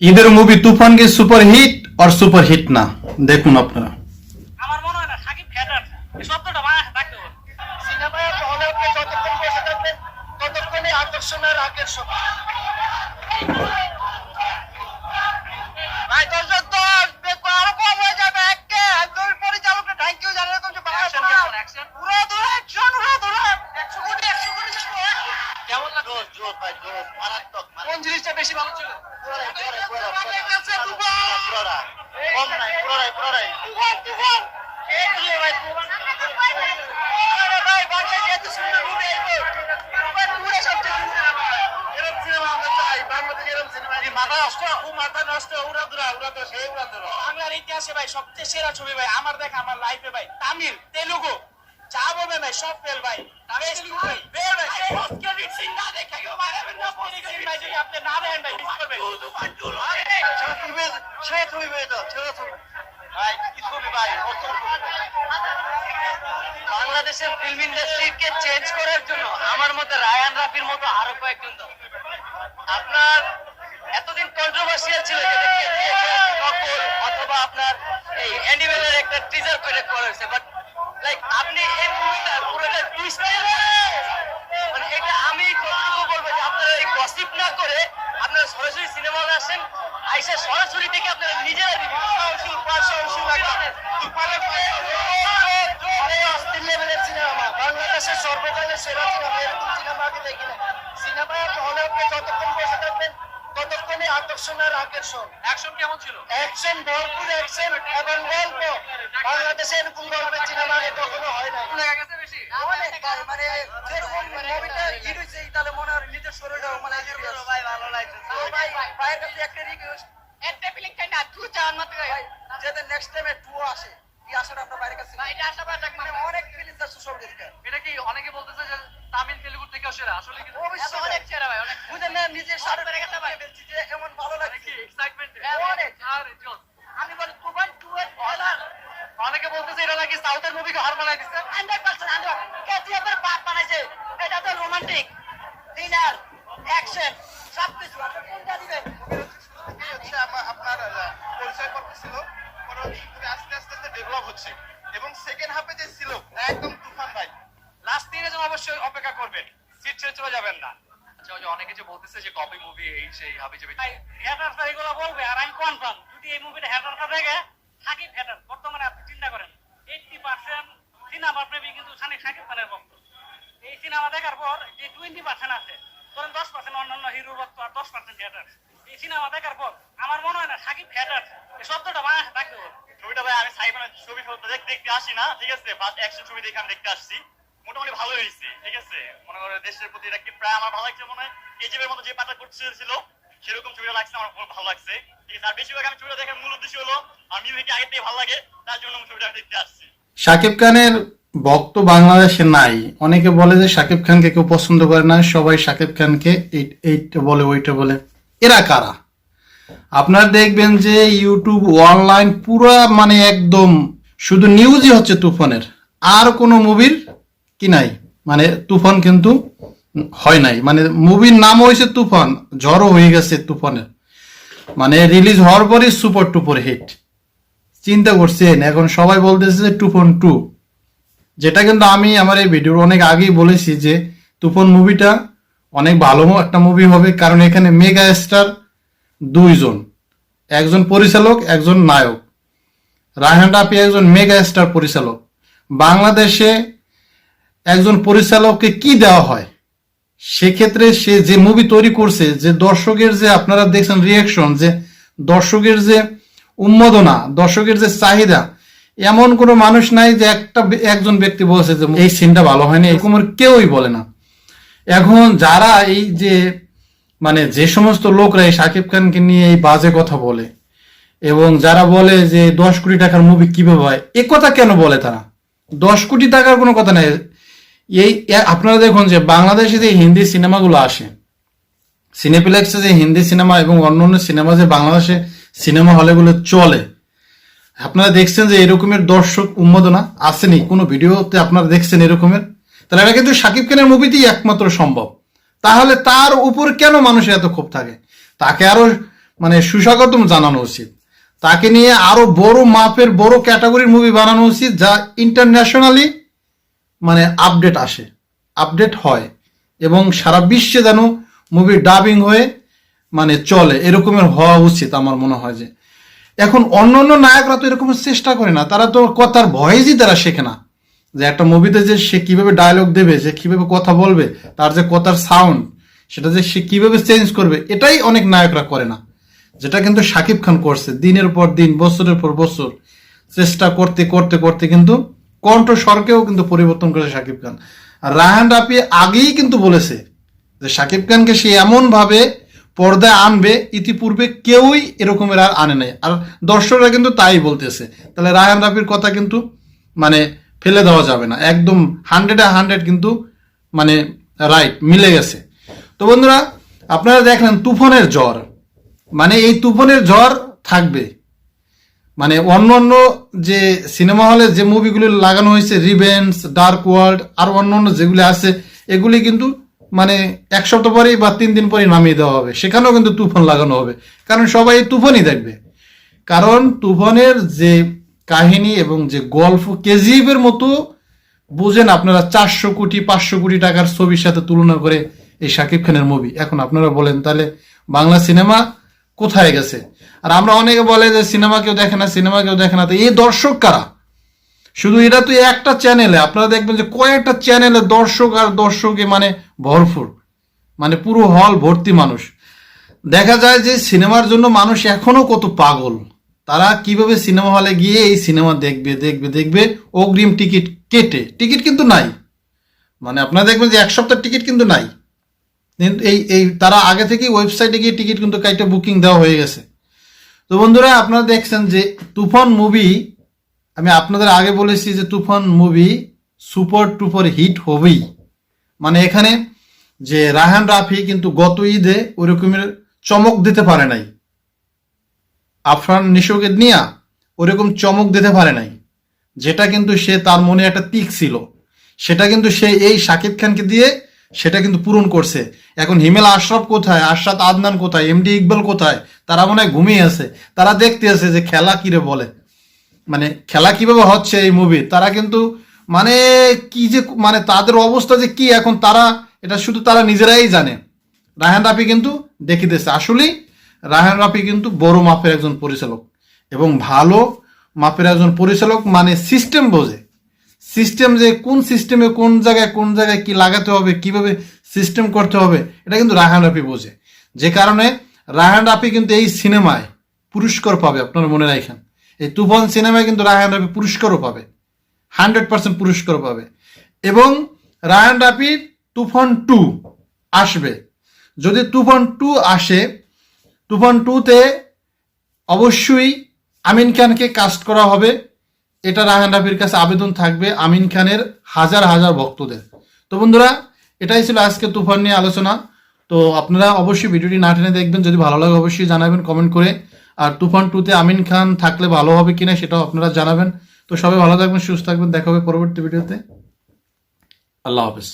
ঈদের মুভি তুফান কি super hit আর সুপার হিট না? দেখুন আপনারা। আমার মনে হয় না, সাকিব এই শব্দটা সিনেমায় হলে যতক্ষণ বসে থাকবেন আকর্ষণের আগের সময় ভাই দশ দেখব আরও কম হয়ে যাবে একে দুই পরিচালককে থ্যাংক ইউ জানালে কমছে Action কেমন, action? পুরো ধরে অ্যাকশন পুরো ধরে একশো কোটি একশো কোটি যাব কেমন লাগছে জোর জোর ভাই জোর মারাত্মক কোন জিনিসটা বেশি ভালো ছিল পুরোটাই পুরোটাই পুরোটাই পুরোটাই কম নাই পুরোটাই পুরোটাই তুফান তুফান এই যে ভাই তুফান আরে ভাই বাংলা যেহেতু সুন্দর মুভি আইবো তুফান পুরো সবচেয়ে সুন্দর এরকম সিনেমা আমরা চাই বাংলাদেশে এরকম সিনেমা মাথা নষ্ট খুব মাথা নষ্ট উড়া দুরা উড়া তো সেই উড়া দুরা বাংলার ইতিহাসে ভাই সবচেয়ে সেরা ছবি ভাই আমার দেখা, আমার লাইফে ভাই, তামিল, তেলুগু। যা বলবে ভাই সব ফেল ভাই। বেস্ট ভাই। বের ভাই। পোস্ট ক্রেডিট সিন না দেখে কেউ মারাবেন না পোস্ট ক্রেডিট ভাই যদি আপনি না দেখেন ভাই মিস করবেন। ছেড়ে তুলবে ছেড়ে তুলবে তো ছেড়ে তুলবে ভাই কি ছবি ভাই অসল ছবি। বাংলাদেশের ফিল্ম ইন্ডাস্ট্রিকে চেঞ্জ করার জন্য আমার মতে রায়ান রাফির মতো আরও কয়েকজন দরকার। আপনার এতদিন কন্ট্রোভার্সিয়াল ছিল অথবা আপনার এই অ্যানিমেলের একটা টিজার করে করেছে বাট লাইক আপনি এই মুভিটা পুরোটা টুইস্ট মানে এটা আমি যতটুকু বলব যে আপনারা এই গসিপ না করে আপনারা সরাসরি সিনেমা হলে আসেন। আইসা সরাসরি থেকে আপনারা নিজেরা অস্থির লেভেলের সিনেমা বাংলাদেশের সর্বকালের সেরা সিনেমা, এরকম সিনেমা আগে দেখি না সিনেমা হলে আপনি যতক্ষণ বসে থাকবেন ততক্ষণই আকর্ষণ আর আকর্ষণ অ্যাকশন কেমন ছিল? অ্যাকশন ভরপুর অ্যাকশন এবং গল্প। বাংলাদেশে এরকম গল্পের সিনেমা আগে কখনো হয় না লেগে গেছে বেশি। অনেক ভাই, মানে যেরকম মুভিটা হিট হয়েছে তাহলে মনে হয় নিজের শরীরটাও মানে ভাই ভালো লাগছে। ভাই ভাইয়ের কাছে একটা রিকোয়েস্ট একটা ফিলিং কাই না তুই চান মত যাতে নেক্সট টাইমে টু আসে এই আশাটা আপনার বাইরের কাছে। ভাই এটা আশা পাওয়া যাক মানে অনেক ফিলিংস আছে সব দিকে। এটা কি অনেকে বলতেছে যে তামিল তেলুগু সেরা আসলে কি অনেক সেরা ভাই অনেক বুঝেন না নিজের গেছে ভাই। বলছি যে এমন ভালো লাগছে। এক্সাইটমেন্ট অনেক। আর জোস। আমি বলি তুফান টু এর ফলার অনেকে বলতেছে এটা নাকি সাউথের মুভিকে হার মানায় বাপ বানাইছে এটা তো রোমান্টিক বলতেছে যে কপি মুভি এই সেই হাবি যাবে হ্যাটারটা এগুলো বলবে আর আমি কনফার্ম যদি এই মুভিটা হ্যাটারটা দেখে সাকিব হ্যাটার বর্তমানে আপনি চিন্তা করেন এইটটি পার্সেন্ট সিনেমা প্রেমী কিন্তু সানি সাকিব খানের ভক্ত। এই সিনেমা দেখার পর যে টোয়েন্টি পার্সেন্ট আছে ধরেন দশ পার্সেন্ট অন্যান্য হিরোর ভক্ত আর দশ পার্সেন্ট হ্যাটার এই সিনেমা দেখার পর আমার মনে হয় না সাকিব হ্যাটার এই শব্দটা বাংলাদেশে থাকতে ছবিটা ভাই আমি সাইবানের ছবি দেখতে দেখতে আসি না ঠিক আছে? ফার্স্ট অ্যাকশন ছবি দেখে আমি দেখতে আসছি। মোটামুটি ভালো হয়েছে ঠিক আছে? মনে করো দেশের প্রতি এটা কি প্রায় আমার ভালো লাগছে মনে হয়? কেজিএফ মতো যে পাটা করছিল সেরকম ছবিটা লাগছে, আমার খুব ভালো লাগছে। ঠিক আছে, আর বেশিরভাগ আমি ছবিটা দেখার মূল উদ্দেশ্য হলো আমার মিউজিক আগে থেকে ভালো লাগে, তার জন্য আমি ছবিটা দেখতে আসছি। শাকিব খানের ভক্ত বাংলাদেশে নাই। অনেকে বলে যে শাকিব খানকে কেউ পছন্দ করে না, সবাই শাকিব খানকে এই- এইটা বলে, ওইটা বলে। এরা কারা? আপনারা দেখবেন যে ইউটিউব অনলাইন পুরো মানে একদম শুধু নিউজই হচ্ছে তুফানের। আর কোনো মুভির কি নাই? মানে তুফান কিন্তু হয় নাই। মানে মুভির নাম হয়েছে তুফান, ঝড়ও হয়ে গেছে তুফানের মানে রিলিজ হওয়ার পরই সুপার টুপার হিট চিন্তা করছেন, এখন সবাই বলতেছে যে তুফান টু যেটা কিন্তু আমি আমার এই ভিডিওর অনেক আগেই বলেছি যে তুফান মুভিটা অনেক ভালো একটা মুভি হবে, কারণ এখানে মেগা স্টার দুইজন। একজন পরিচালক, একজন নায়ক। রায়হান রাফি একজন মেগা স্টার পরিচালক। বাংলাদেশে একজন পরিচালককে কি দেওয়া হয়? সেক্ষেত্রে সে যে মুভি তৈরি করছে, যে দর্শকের যে আপনারা দেখছেন রিয়াকশন যে দর্শকের যে উন্মাদনা, দর্শকের যে চাহিদা, এমন কোনো মানুষ নাই যে একটা একজন ব্যক্তি বলছে যে এই সিনটা ভালো হয়নি, এরকম কেউই বলে না। এখন যারা এই যে মানে যে সমস্ত লোকরা এই শাকিব খানকে নিয়ে এই বাজে কথা বলে, এবং যারা বলে যে দশ কোটি টাকার মুভি কীভাবে হয়, এ কথা কেন বলে তারা? দশ কোটি টাকার কোনো কথা নাই। এই আপনারা দেখুন যে বাংলাদেশে যে হিন্দি সিনেমাগুলো আসে সিনেপ্লেক্সে যে হিন্দি সিনেমা এবং অন্যান্য সিনেমা যে বাংলাদেশে সিনেমা হলেগুলো চলে, আপনারা দেখছেন যে এরকমের দর্শক উন্মাদনা আসেনি, কোনো ভিডিওতে আপনারা দেখছেন এরকমের। তাহলে এটা কিন্তু শাকিব খানের মুভিতেই একমাত্র সম্ভব। তাহলে তার উপর কেন মানুষের এত ক্ষোভ থাকে? তাকে আরও মানে সুস্বাগতম জানানো উচিত। তাকে নিয়ে আরও বড় মাপের, বড় ক্যাটাগরির মুভি বানানো উচিত যা ইন্টারন্যাশনালি মানে আপডেট আসে। আপডেট হয় এবং সারা বিশ্বে যেন মুভি ডাবিং হয়ে মানে চলে, এরকমের হওয়া উচিত আমার মনে হয় যে। এখন অন্য অন্য নায়করা তো এরকমের চেষ্টা করে না, তারা তো কথার ভয়েসই তারা শেখে না। যে একটা মুভিতে যে সে কীভাবে ডায়লগ দেবে যে কীভাবে কথা বলবে, তার যে কথার সাউন্ড সেটা যে সে কীভাবে চেঞ্জ করবে, এটাই অনেক নায়করা করে না। যেটা কিন্তু শাকিব খান করছে, দিনের পর দিন, বছরের পর বছর, চেষ্টা করতে করতে করতে কিন্তু কণ্ঠস্বরকেও কিন্তু পরিবর্তন করেছে শাকিব খান। আর রায়হান রাফি আগেই কিন্তু বলেছে যে শাকিব খানকে সে এমন ভাবে পর্দায় আনবে, ইতিপূর্বে কেউই এরকমের আর আনে নাই। আর দর্শকরা কিন্তু তাই বলতেছে। তাহলে রায়হান রাফির কথা কিন্তু মানে ফেলে দেওয়া যাবে না। একদম হান্ড্রেডে হান্ড্রেড কিন্তু মানে রাইট মিলে গেছে। তো বন্ধুরা, আপনারা দেখলেন তুফানের জ্বর। মানে এই তুফানের জ্বর থাকবে। মানে অন্য অন্য যে সিনেমা হলে যে মুভিগুলো লাগানো হয়েছে রিভেন্স ডার্ক ওয়ার্ল্ড আর অন্য অন্য যেগুলি আছে, এগুলি কিন্তু মানে এক সপ্তাহ পরেই বা তিন দিন পরেই নামিয়ে দেওয়া হবে। সেখানেও কিন্তু তুফান লাগানো হবে। কারণ সবাই তুফানই দেখবে। কারণ তুফানের যে কাহিনী এবং যে গল্প কেজিএফের মতো বুঝেন আপনারা চারশো কোটি, পাঁচশো কোটি টাকার ছবির সাথে তুলনা করে এই শাকিব খানের মুভি। এখন আপনারা বলেন, তাহলে বাংলা সিনেমা কোথায় গেছে? আর আমরা অনেকে বলে যে সিনেমা কেউ দেখে না, সিনেমা কেউ দেখে না। তো এই দর্শক কারা? শুধু এটা তো একটা চ্যানেলে, আপনারা দেখবেন যে কয়েকটা চ্যানেলে দর্শক আর দর্শকে মানে ভরপুর। মানে পুরো হল ভর্তি মানুষ। দেখা যায় যে সিনেমার জন্য মানুষ এখনও কত পাগল। তারা কীভাবে সিনেমা হলে গিয়ে এই সিনেমা দেখবে দেখবে দেখবে, অগ্রিম টিকিট কেটে। টিকিট কিন্তু নাই। মানে আপনারা দেখবেন যে এক সপ্তাহ টিকিট কিন্তু নাই। এই এই তারা আগে থেকেই ওয়েবসাইটে গিয়ে টিকিট কিন্তু কাইটা বুকিং দেওয়া হয়ে গেছে। তো বন্ধুরা, আপনারা দেখছেন যে তুফান মুভি আমি আপনাদের আগে বলেছি যে তুফান মুভি সুপার টুপার হিট হবেই। মানে এখানে যে রাহান রাফি কিন্তু গত ঈদে ওই রকমের চমক দিতে পারে নাই। আফরান নিশোকে নিয়া ওরকম চমক দিতে পারে নাই। যেটা কিন্তু সে তার মনে একটা তিক ছিল। সেটা কিন্তু সে এই শাকিব খানকে দিয়ে সেটা কিন্তু পূরণ করছে। এখন হিমেল আশরাফ কোথায়? আশরাত আদনান কোথায়? এমডি ইকবাল কোথায়? তারা মনে হয় ঘুমিয়ে আছে। তারা দেখতে আছে যে খেলা কিরে বলে। মানে খেলা কীভাবে হচ্ছে এই মুভি তারা কিন্তু মানে কি যে মানে তাদের অবস্থা যে কি এখন তারা, এটা শুধু তারা নিজেরাই জানে। রায়হান রাফি কিন্তু দেখিতেছে আসলেই রায়হান রাফি কিন্তু বড় মাপের একজন পরিচালক। এবং ভালো মাপের একজন পরিচালক মানে সিস্টেম বোঝে। সিস্টেম যে কোন সিস্টেমে কোন জায়গায় কোন জায়গায় কি লাগাতে হবে, কীভাবে সিস্টেম করতে হবে, এটা কিন্তু রায়হান রাফি বোঝে। যে কারণে রায়হান রাফি কিন্তু এই সিনেমায় পুরস্কার পাবে, আপনারা মনে রাখেন। এই তুফান সিনেমায় কিন্তু রায়হান রাফি পুরস্কারও পাবে। হান্ড্রেড পার্সেন্ট পুরস্কার পাবে। এবং রায়হান রাফির তুফান টু আসবে। যদি তুফান টু আসে, তুফান টুতে অবশ্যই আমিন খানকে কাস্ট করা হবে। এটা রাহান রাফির কাছে আবেদন থাকবে আমিন খানের হাজার হাজার ভক্তদের। তো বন্ধুরা, এটাই ছিল আজকে তুফান নিয়ে আলোচনা। তো আপনারা অবশ্যই ভিডিওটি না টেনে দেখবেন, যদি ভালো লাগে অবশ্যই জানাবেন কমেন্ট করে। আর তুফান টুতে আমিন খান থাকলে ভালো হবে কিনা সেটাও আপনারা জানাবেন। তো সবাই ভালো থাকবেন, সুস্থ থাকবেন। দেখা হবে পরবর্তী ভিডিওতে। আল্লাহ হাফেজ।